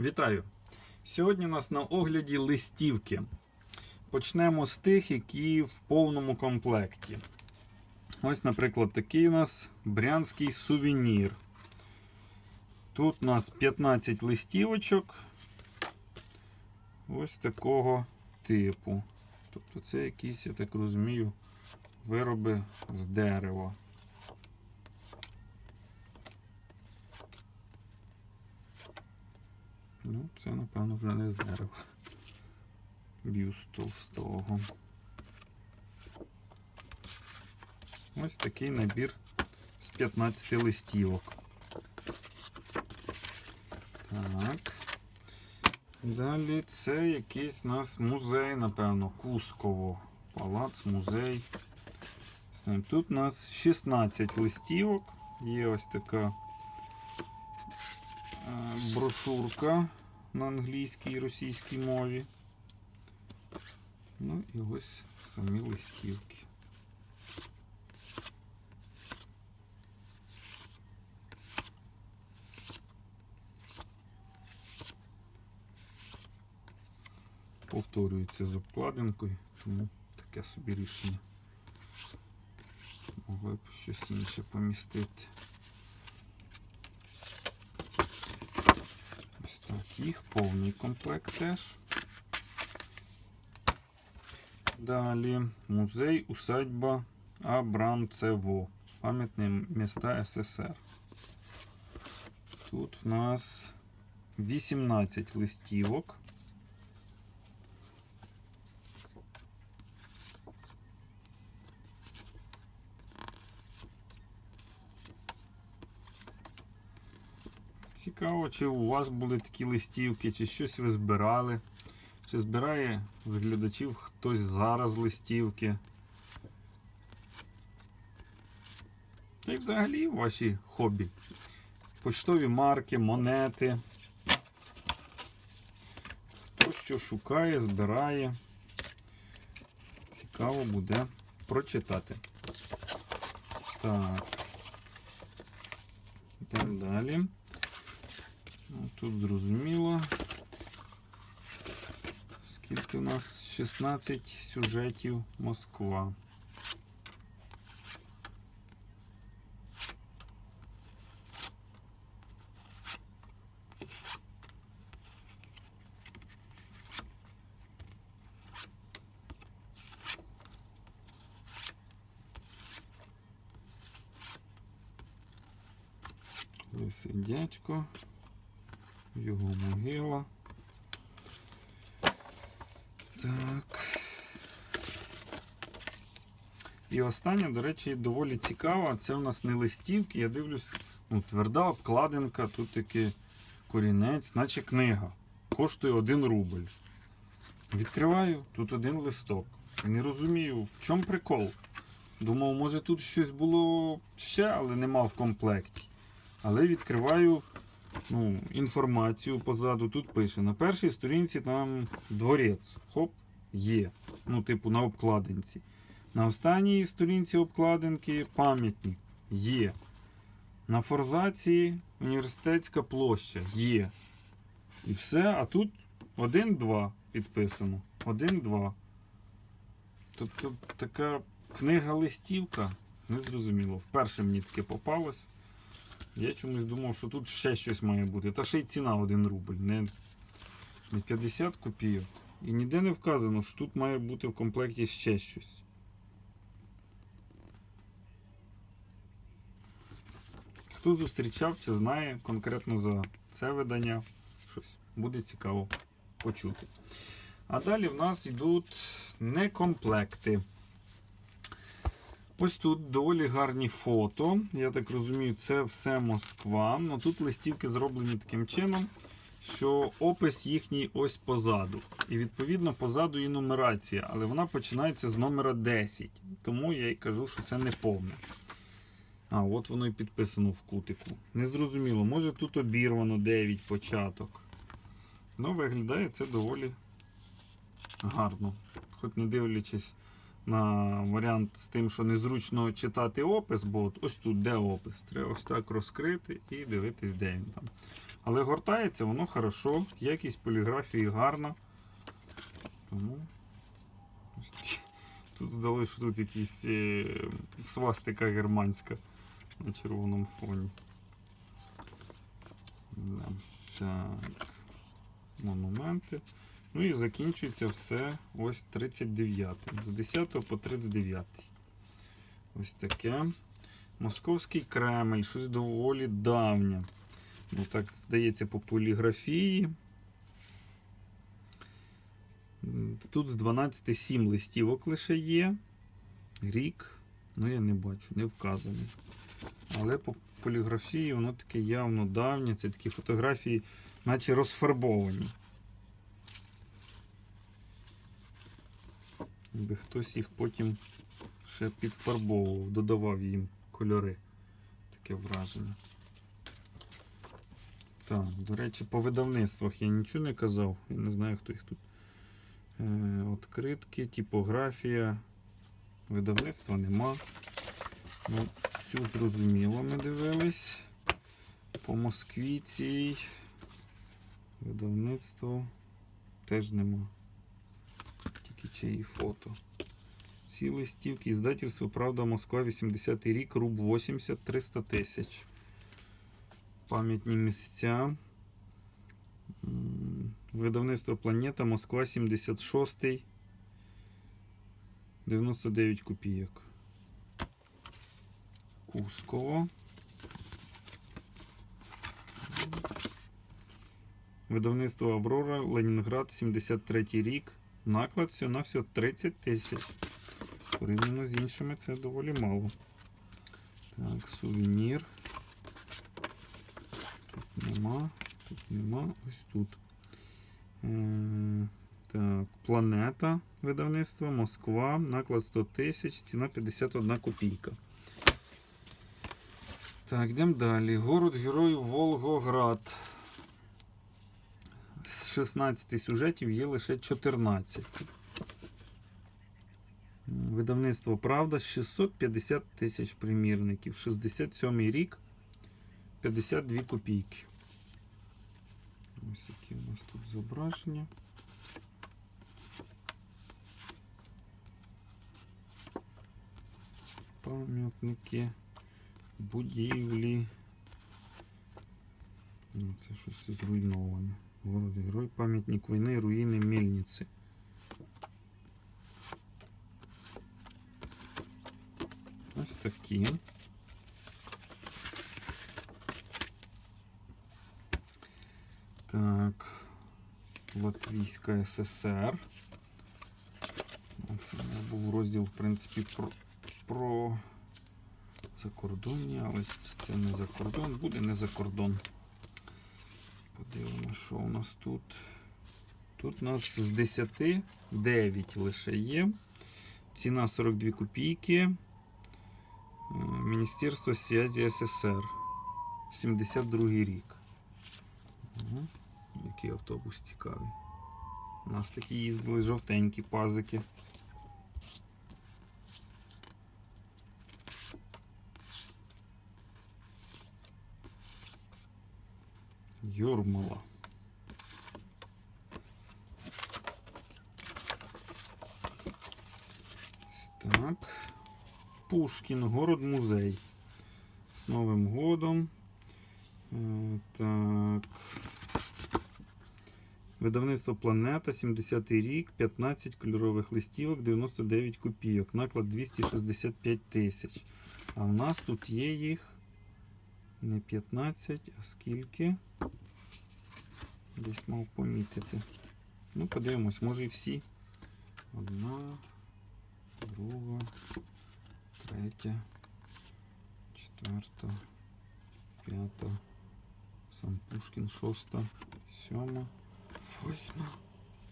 Вітаю! Сьогодні у нас на огляді листівки. Почнемо з тих, які в повному комплекті. Ось, наприклад, такий у нас брянський сувенір. Тут у нас 15 листівочок. Ось такого типу. Тобто це якісь, я так розумію, вироби з дерева. Ну, це, напевно, вже не з дерева. Бюст толстого. Ось такий набір з 15 листівок. Так. Далі це якийсь у нас музей, напевно, Кусково. Палац, музей. Тут у нас 16 листівок. Є ось така брошурка на англійській і російській мові. Ну і ось самі листівки. Повторюється з обкладинкою, тому таке собі рішення. Могли б щось інше помістити. Ось так, їх повний комплект теж. Далі музей, усадьба Абрамцево. Пам'ятні міста СССР. Тут в нас 18 листівок. Цікаво, чи у вас були такі листівки, чи щось ви збирали, чи збирає з глядачів хтось зараз листівки. Та й взагалі ваші хобі. Поштові марки, монети. Хто що шукає, збирає. Цікаво буде прочитати. Так. Йдемо далі. Тут зрозуміло. Скільки у нас 16 сюжетів Москва. Лисий дядько його могила. Так. І остання, до речі, доволі цікава. Це у нас не листівки, я дивлюсь, ну, тверда обкладинка, тут такий корінець, наче книга. Коштує 1 рубль. Відкриваю, тут один листок. Не розумію, в чому прикол. Думав, може тут щось було ще, але нема в комплекті. Але відкриваю ну, інформацію позаду. Тут пише: на першій сторінці там дворець. Хоп, є. Ну, типу, на обкладинці. На останній сторінці обкладинки пам'ятник є. На форзації університетська площа є. І все, а тут 1-2 підписано. 1-2. Тобто така книга-листівка. Незрозуміло. Вперше мені таке попалось. Я чомусь думав, що тут ще щось має бути. Та ще й ціна 1 рубль, не, не 50 копійок. І ніде не вказано, що тут має бути в комплекті ще щось. Хто зустрічав чи знає конкретно за це видання, щось буде цікаво почути. А далі в нас йдуть некомплекти. Ось тут доволі гарні фото. Я так розумію, це все Москва. Ну Тут листівки зроблені таким чином, що опис їхній ось позаду. І відповідно позаду і нумерація, але вона починається з номера 10. Тому я й кажу, що це не повне. А, от воно і підписано в кутику. Незрозуміло, може тут обірвано 9 початок. Ну, виглядає це доволі гарно. Хоч не дивлячись на варіант з тим, що незручно читати опис, бо от ось тут де опис. Треба ось так розкрити і дивитись, де він там. Але гортається воно хорошо, якість поліграфії гарна. Тому тут здалося, що тут якісь е, свастика германська на червоному фоні. Так. Монументи. Ну і закінчується все ось 39. З 10 по 39. Ось таке. Московський Кремль, щось доволі давнє. Ну, так, здається, по поліграфії. Тут з 12 7 листівок лише є. Рік. Ну, я не бачу, не вказаний. Але по поліграфії воно таке явно давнє. Це такі фотографії, наче розфарбовані. Якби хтось їх потім ще підфарбовував, додавав їм кольори. Таке враження. Так, до речі, по видавництвах я нічого не казав. Я не знаю, хто їх тут. Е, Откритки, типографія. Видавництва нема. Ну, цю зрозуміло ми дивились. По Москві цій видавництво теж нема. Тільки чиї фото. Ці листівки. Іздательство Правда Москва 80 рік, руб 80, 300 тисяч. Пам'ятні місця. Видавництво Планета Москва 76. 99 копійок. Кусково. Видавництво Аврора, Ленінград, 73 рік. Наклад все на все 30 тисяч. Порівняно з іншими це доволі мало. Так, сувенір. Тут нема. Тут нема. Ось тут. Е, так, планета видавництво, Москва, наклад 100 тисяч, ціна 51 копійка. Так, йдемо далі. Город героїв Волгоград. З 16 сюжетів є лише 14. Видавництво Правда 650 тисяч примірників. 67 рік 52 копійки. Ось які у нас тут зображення. Пам'ятники, будівлі. Ну, це щось зруйноване. Город герой, пам'ятник війни, руїни мельниці. Ось такі. Так. Латвійська ССР. Це був розділ, в принципі, про, про закордонні, але це не за кордон, буде не за кордон. Подивимося, що у нас тут. Тут у нас з 10 9 лише є. Ціна 42 копійки. Е, Міністерство зв'язі СССР. 72 рік. Який автобус цікавий. У нас такі їздили жовтенькі пазики. Юрмала. Так. Пушкін, город музей. З Новим годом. Е, Так. Видавництво Планета, 70-й рік, 15 кольорових листівок, 99 копійок. Наклад 265 тисяч. А у нас тут є їх не 15, а скільки? Десь мав помітити. Ну, подивимось, може і всі. Одна, друга, третя, четверта, п'ята, сам Пушкін, шоста, сьома, восьма,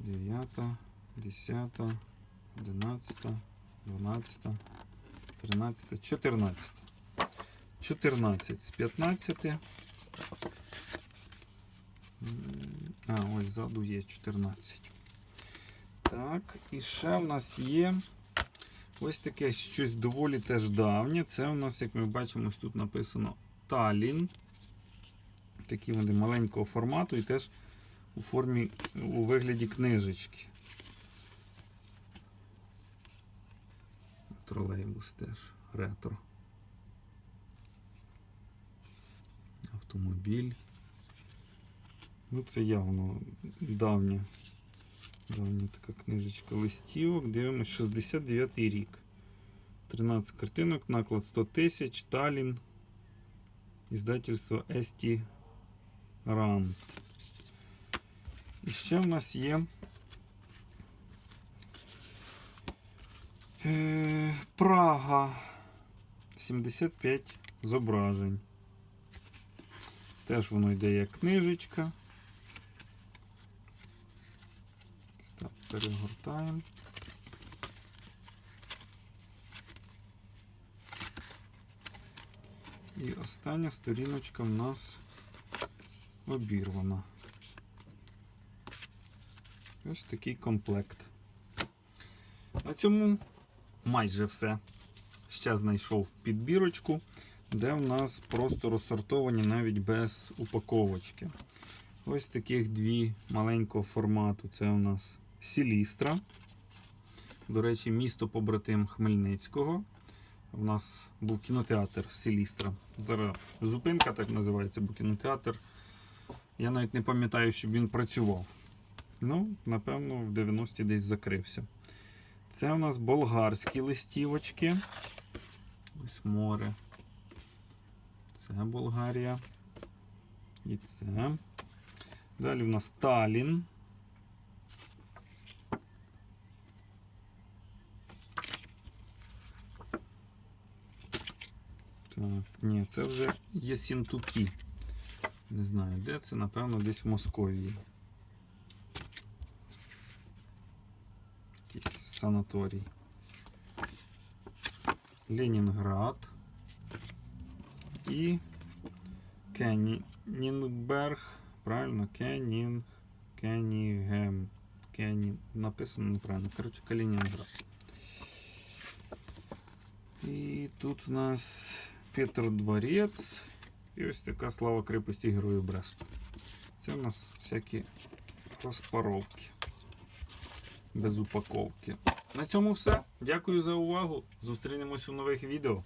дев'ята, десята, одинадцята, дванадцята, тринадцята, чотирнадцята. 14 з 15. А, ось ззаду є 14. Так, і ще в нас є ось таке щось доволі теж давнє. Це у нас, як ми бачимо, тут написано Талін. Такі вони маленького формату і теж у формі у вигляді книжечки. Тролейбус теж ретро. Автомобіль. Ну, це явно давня. Давня така книжечка листівок. Дивимось 69 рік. 13 картинок, наклад 100 тисяч, Талін. Іздательство Есті Ран. І ще в нас є е, Прага. 75 зображень. Теж воно йде як книжечка. Так, перегортаємо. І остання сторіночка в нас обірвана. Ось такий комплект. На цьому майже все. Ще знайшов підбірочку, де в нас просто розсортовані навіть без упаковочки. Ось таких дві маленького формату. Це у нас Сілістра. До речі, місто побратим Хмельницького. У нас був кінотеатр Селістра. Зараз зупинка так називається, бо кінотеатр. Я навіть не пам'ятаю, щоб він працював. Ну, напевно, в 90-ті десь закрився. Це у нас болгарські листівочки. Ось море. Це Болгарія. І це. Далі у нас Талін. Так, ні, це вже Єсінтукі. Не знаю, де це, напевно, десь в Московії. Якийсь санаторій. Ленінград. І Кеннінгберг. Правильно? Кенінг. Кенігем. Кені... Написано неправильно. Коротше, Калінінград. І тут у нас Петр Дворець. І ось така слава крепості Героїв Бресту. Це у нас всякі розпаровки. Без упаковки. На цьому все. Дякую за увагу. Зустрінемось у нових відео.